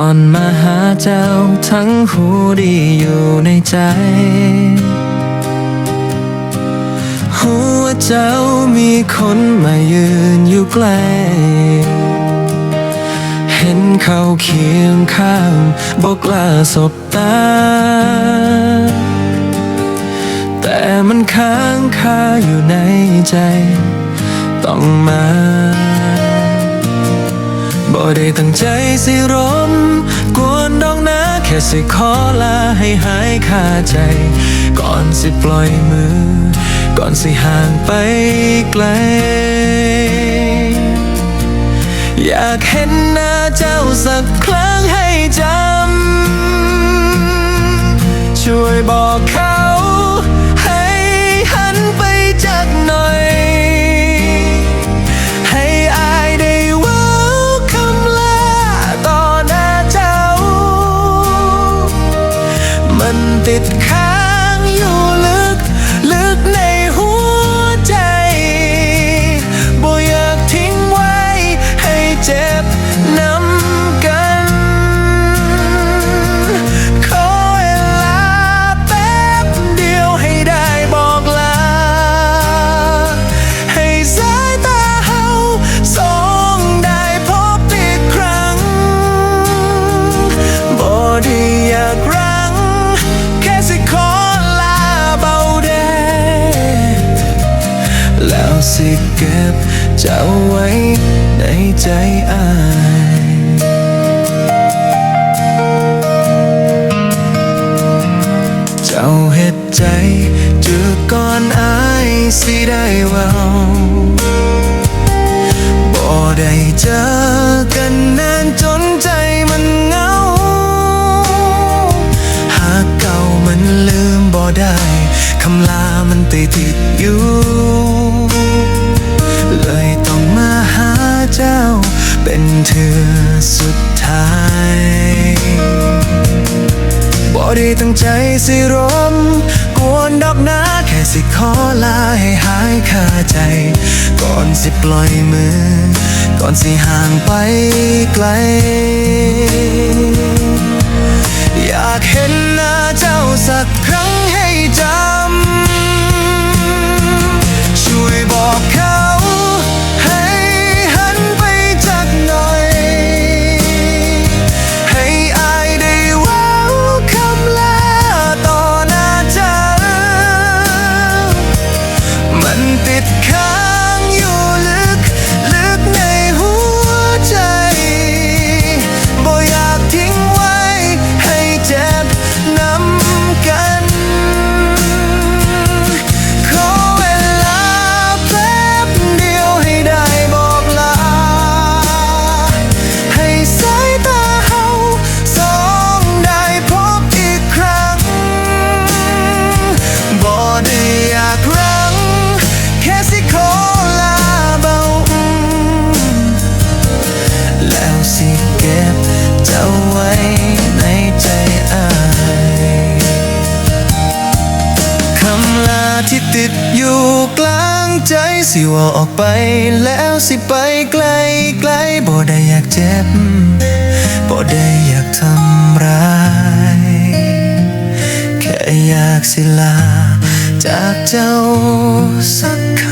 ่อนมาหาเจ้าทั้งหูดีอยู่ในใจหัวาเจ้ามีคนมายืนอยู่ใกล้เห็นเขาเคียงข้างบอกลาสบตา แต่มันค้างคาอยู่ในใจ ต้องมา ได้ตั้งใจสิรมกวนดอกนะแค่สิขอลาให้หายคาใจ ก่อนสิปล่อยมือ ก่อนสิห่างไปไกล อยากเห็นหน้าเจ้าสักครั้งให้จำ ช่วยบอกเขา มันติ สิเก็บเจ้าไว้ในใจอายเจ้าเห็ดใจจืดก่อนอายสิได้เว้าบ่ได้เจอกันนานจน ได้ตั้งใจสิรมกวนดอกนะแค่สิขอลาให้หายคาใจ ก่อนสิปล่อยมือ ก่อนสิห่างไปไกล อยากเห็นหน้า เจ้าไว้ในใจอายคำลาที่ติดอยู่กลางใจสิว่าออกไปแล้วสิไปไกลไกลบ่ได้อยากเจ็บบ่ได้อยากทำร้าย แค่อยากสิลาจากเจ้าสักค